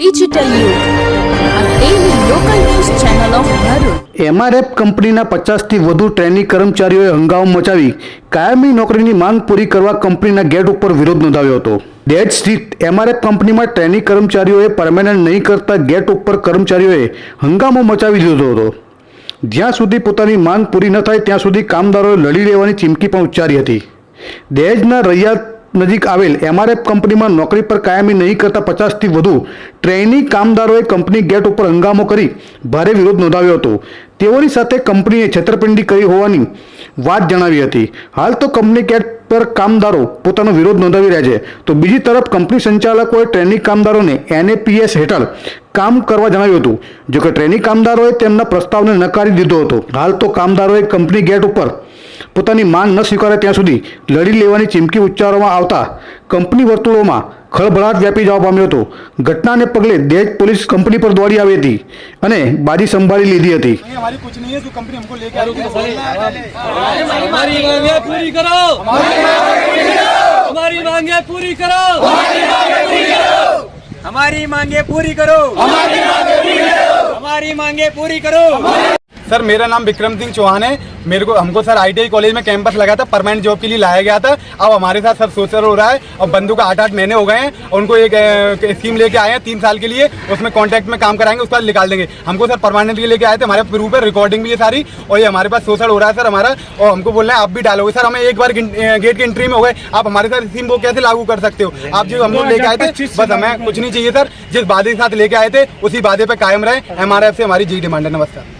Digital. MRF કંપનીના પચાસથી વધુ ટ્રેની કર્મચારીઓએ હંગામો મચાવી કાયમી નોકરીની માંગ પૂરી કરવા કંપનીના ગેટ ઉપર વિરોધ નોંધાવ્યો હતો. ડેડ સ્થિત એમઆરએફ કંપનીમાં ટ્રેની કર્મચારીઓએ પરમેનન્ટ નહીં કરતા ગેટ ઉપર કર્મચારીઓએ હંગામો મચાવી દીધો હતો. જ્યાં સુધી પોતાની માંગ પૂરી ન થાય, ત્યાં સુધી કામદારોએ લડી લેવાની ચીમકી પણ ઉચ્ચારી હતી. દહેજના રૈયાદ નજીક આવેલ એમઆરએફ કંપનીમાં નોકરી પર કાયમી નહીં કરતા પચાસથી વધુ ટ્રેની કામદારોએ કંપની ગેટ ઉપર હંગામો કરી ભારે વિરોધ નોંધાવ્યો હતો. તેઓની સાથે કંપનીએ છેતરપિંડી કરી હોવાની વાત જણાવી હતી. હાલ તો કંપની ગેટ પર કામદારો પોતાનો વિરોધ નોંધાવી રહ્યા છે. તો બીજી તરફ કંપની સંચાલકોએ ટ્રેનિંગ કામદારોને એનએપીએસ હેઠળ કામ કરવા જણાવ્યું હતું. જોકે ટ્રેનિંગ કામદારોએ તેમના પ્રસ્તાવને નકારી દીધો હતો. હાલ તો કામદારોએ કંપની ગેટ ઉપર પોતાની માંગ ન સ્વીકારે ત્યાં સુધી લડી લેવાની ચીમકી ઉચ્ચારવામાં આવતા કંપની વર્તુળોમાં ખળભળાટ વ્યાપી જવા પામ્યો હતો ઘટનાને પગલે દેજ પોલીસ કંપની પર દોડી આવી હતી અને બાજી સંભાળી લીધી હતી नहीं हमारी कुछ नहीं है जो कंपनी हमको लेके आ रही है हमारी मांगे पूरी करो हमारी मांगे पूरी करो हमारी मांगे पूरी करो हमारी मांगे पूरी करो सर, मेरा नाम विक्रम सिंह चौहान है। मेरे को, हमको सर आईटीआई कॉलेज में कैंपस लगा था परमानेंट जॉब के लिए लाया गया था। अब हमारे साथ सर सोशल हो रहा है। और बंदू का आठ आठ महीने हो गए हैं। उनको एक स्कीम लेके आए हैं तीन साल के लिए। उसमें कॉन्ट्रैक्ट में काम कराएँगे, उसके बाद निकाल देंगे। हमको सर परमानेंट के लेके आए थे। हमारे प्रूफ है रिकॉर्डिंग भी है सारी। और ये हमारे पास सोशल हो रहा है सर हमारा। और हमको बोल रहे हैं, आप भी डालोगे। सर, हमें एक बार गेट की एंट्री में हो गए। आप हमारे साथ स्कीम को कैसे लागू कर सकते हो? आप जो हम लोग लेके आए थे, बस हमें कुछ नहीं चाहिए सर। जिस वादे के साथ लेके आए थे, उसी वादे पर कायम रहे। एमआरएफ से हमारी जी डिमांड है। नमस्कार।